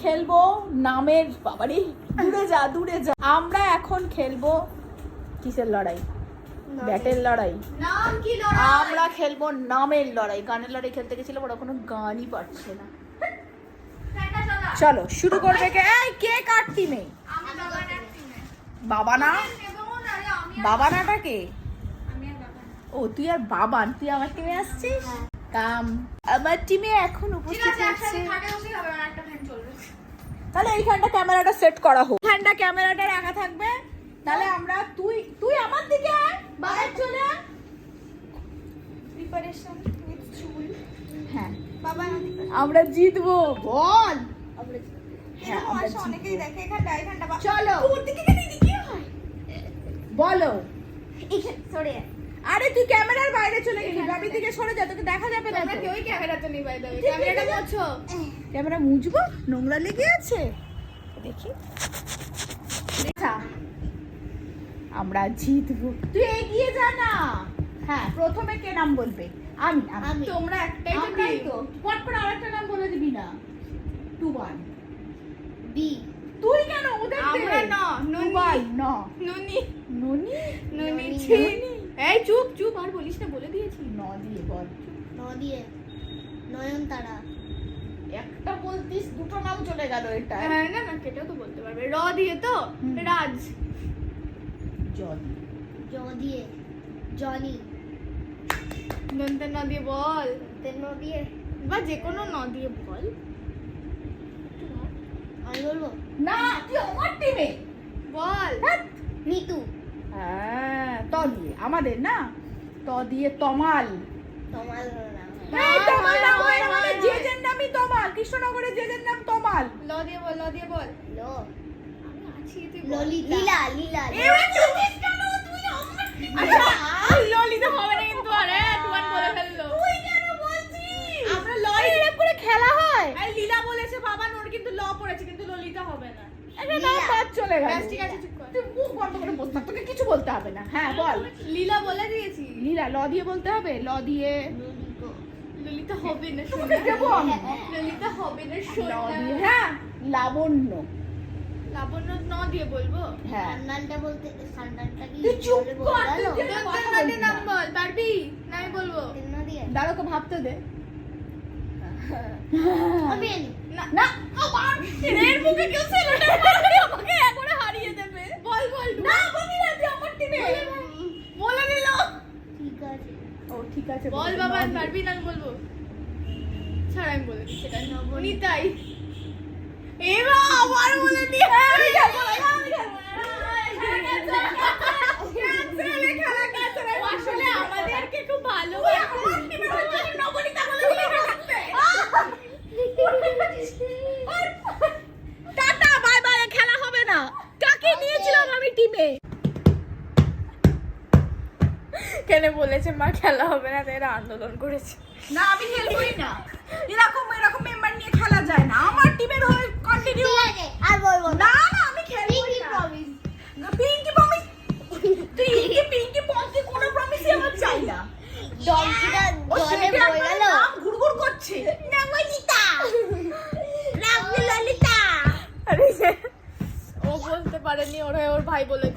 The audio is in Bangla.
খেলব নামের বাবারে দূরে যা দূরে যা। আমরা এখন খেলব কিসের লড়াই? ব্যাটের লড়াই। কি আমরা খেলব নামের লড়াই। গানের লড়াই খেলতে গেছিলাম ওরা কোনো গানই পারছে না। চলো শুরু করবে কে? এই কে কার টিমে বাবা না? বাবা না নেব না রে আমি আর- বাবা নাটাকে আমি আর বাবা না। ও তুই আর বাবান তুই আমার টিমে আসছিস? কাম আমার টিমে এখন উপস্থিত আছে হচ্ছে তাহলে এইখানটা ক্যামেরাটা সেট করা হোক। এইখানটা ক্যামেরাটা রাখা থাকবে। তাহলে আমরা তুই তুই আমার দিকে আয় বাবার চলে প্রিপারেশন হ্যাঁ। বাবা আমরা জিতবো। বল। আমরা হ্যাঁ, অনেকেই দেখে এখানটা এখানটা চলো। বলো। এখানে সরে। আরে তুই ক্যামেরার বাইরে চলে গেলি বাবির দিকে সরে যা তোকে দেখা যাবে না তো। ক্যামেরাতে নেই বাই দেবে ক্যামেরাটা মোছো ক্যামেরা মুছবো? নোংরা লেগে আছে? দেখি। দেখা। আমরা জিতবো। তুই এগিয়ে যা না। হ্যাঁ প্রথমে কে নাম বলবে? আমি আমি। তোমরা একটাই তো আমরাই তো। পট করে আরেকটা নাম বলে দিবি না। Two one. বি। তুই কেন? ওদের আমরা ন, নুনি। দুবাই ন। নুনি। ননি? নুনি নুনি। এই চুপ চুপ আর বলিস না বলে দিয়েছি। ন দিয়ে বল। নদিয়ে নয়নতারা। একটা বলতিস দুটো নাম চলে গেল এটা। হ্যাঁ না না কেটেও তো বলতে পারবে। র দিয়ে তো। রাজ। জল জ দিয়ে। জনি। দন্তে ন দিয়ে বল। তেন দিয়ে। বা যে কোনো ন দিয়ে বল। আমি বলব? না তুই আমার টিমে বল। নিতু হ্যাঁ দিয়ে আমাদের না? ত দিয়ে তমাল তোমার নাম এই তমাল না আমাদের। জেজের নামই তমাল কৃষ্ণনগরের জেজের নাম তমাল। ল দিয়ে বল ল দিয়ে বল। লো। আমি আছি তুই বল। ললিতা। লীলা লীলা এবার চুপিস কেন? তুই আচ্ছা ললিতা হবে না কিন্তু আরে টুয়ান বলে ফেলল। তুই কেন বলছিস? আমরা এরকম করে খেলা হয়। এই লীলা বলেছে বাবা নোর কিন্তু ল পড়েছে কিন্তু ললিতা হবে না। একটা নাম বাদ চলে গেল। ঠিক আছে, চুপ কর। তুই মুখ বন্ধ করে বসে থাক, তোকে কিছু বলতে হবে না। হ্যাঁ বল। লীলা বলে দিয়েছি। লীলা ল দিয়ে বলতে হবে? ল দিয়ে। ললিতা হবে না শোনা দেবো আমি। ললিতা হবে না শোনা হ্যাঁ লাবণ্য। লাবণ্য ন দিয়ে বলব? হ্যাঁ। বলতে কি তুই চুপ কর, তুই নাম বল পারবি না আমি বলব। ভাবতে দে। আমি না না এর মুখে কেউ ছেলেটা মারবে আমাকে একবারে হারিয়ে দেবে। বল বল না বলি না তুই আমার টিমে বলে দিল। ঠিক আছে। ও ঠিক আছে বল বাবা আমি পারবি না আমি বলব? ছাড় আমি বলে দিচ্ছি সেটা নিতাই এবার আবার বলে দিয়ে আমি খেলব না, আমি খেলব না। Cancel, এ খেলা cancel, এ আসলে আমাদেরকে খুব ভালো টাটা বাই বাই খেলা হবে না কাকে নিয়েছিলাম আমি টিমে কেন বলেছে মা খেলা হবে না। তাই এরা আন্দোলন করেছে। না আমি খেলবই না। এরকম এরকম মেম্বার নিয়ে খেলা যায় না। আমার টিমের হয়ে কন্টিনিউ আর বলব না। না না আমি খেলবই পিঙ্কি না প্রমিস না, পিঙ্কি প্রমিস তুই ইঙ্কি পিঙ্কি পঙ্কি কোনো প্রমিসই আমার চাই না। ডঙ্কিটা জলে আমার গেল। ঘুরঘুর করছে। নবনীতা রামলি ললিতা। আরে ও বলতে পারেনি ওর হয়ে ওর ভাই বলে